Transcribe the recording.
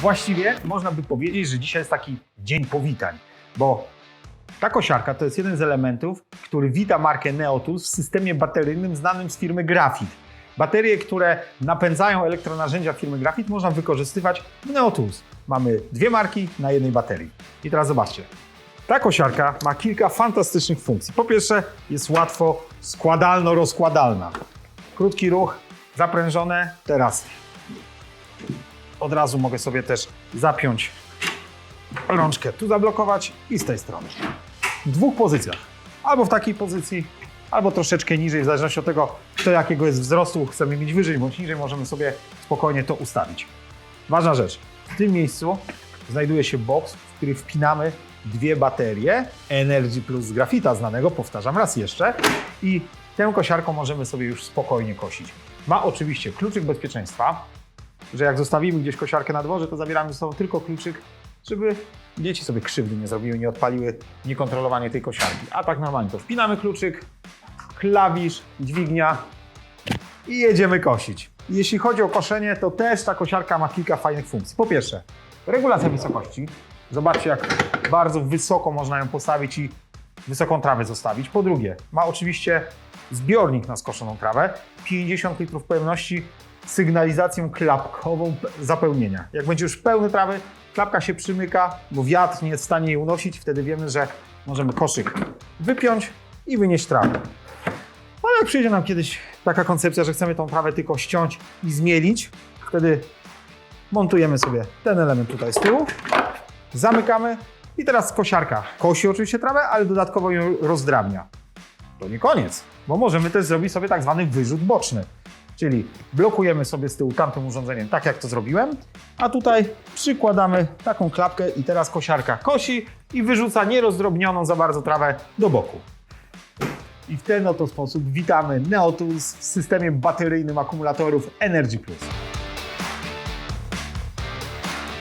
Właściwie można by powiedzieć, że dzisiaj jest taki dzień powitań, bo ta kosiarka to jest jeden z elementów, który wita markę Neotools w systemie bateryjnym znanym z firmy Grafit. Baterie, które napędzają elektronarzędzia firmy Grafit można wykorzystywać w Neotools. Mamy dwie marki na jednej baterii. I teraz zobaczcie. Ta kosiarka ma kilka fantastycznych funkcji. Po pierwsze, jest łatwo składalno-rozkładalna. Krótki ruch, zaprężone, teraz od razu mogę sobie też zapiąć rączkę, tu zablokować i z tej strony. W dwóch pozycjach. Albo w takiej pozycji, albo troszeczkę niżej, w zależności od tego, kto jakiego jest wzrostu, chcemy mieć wyżej bądź niżej, możemy sobie spokojnie to ustawić. Ważna rzecz, w tym miejscu znajduje się box, w który wpinamy dwie baterie Energy Plus z grafita znanego, powtarzam raz jeszcze, i tę kosiarką możemy sobie już spokojnie kosić. Ma oczywiście kluczyk bezpieczeństwa, że jak zostawimy gdzieś kosiarkę na dworze, to zabieramy ze sobą tylko kluczyk, żeby dzieci sobie krzywdy nie zrobiły, nie odpaliły niekontrolowanie tej kosiarki. A tak normalnie to wpinamy kluczyk, klawisz, dźwignia i jedziemy kosić. Jeśli chodzi o koszenie, to też ta kosiarka ma kilka fajnych funkcji. Po pierwsze, regulacja wysokości. Zobaczcie, jak bardzo wysoko można ją postawić i wysoką trawę zostawić. Po drugie, ma oczywiście zbiornik na skoszoną trawę, 50 litrów pojemności, sygnalizacją klapkową zapełnienia. Jak będzie już pełny trawy, klapka się przymyka, bo wiatr nie jest w stanie jej unosić, wtedy wiemy, że możemy koszyk wypiąć i wynieść trawę. Ale jak przyjdzie nam kiedyś taka koncepcja, że chcemy tą trawę tylko ściąć i zmielić, wtedy montujemy sobie ten element tutaj z tyłu, zamykamy i teraz kosiarka kosi oczywiście trawę, ale dodatkowo ją rozdrabnia. To nie koniec, bo możemy też zrobić sobie tak zwany wyrzut boczny. Czyli blokujemy sobie z tyłu tamtym urządzeniem, tak jak to zrobiłem, a tutaj przykładamy taką klapkę i teraz kosiarka kosi i wyrzuca nierozdrobnioną za bardzo trawę do boku. I w ten oto sposób witamy Neotools w systemie bateryjnym akumulatorów Energy Plus.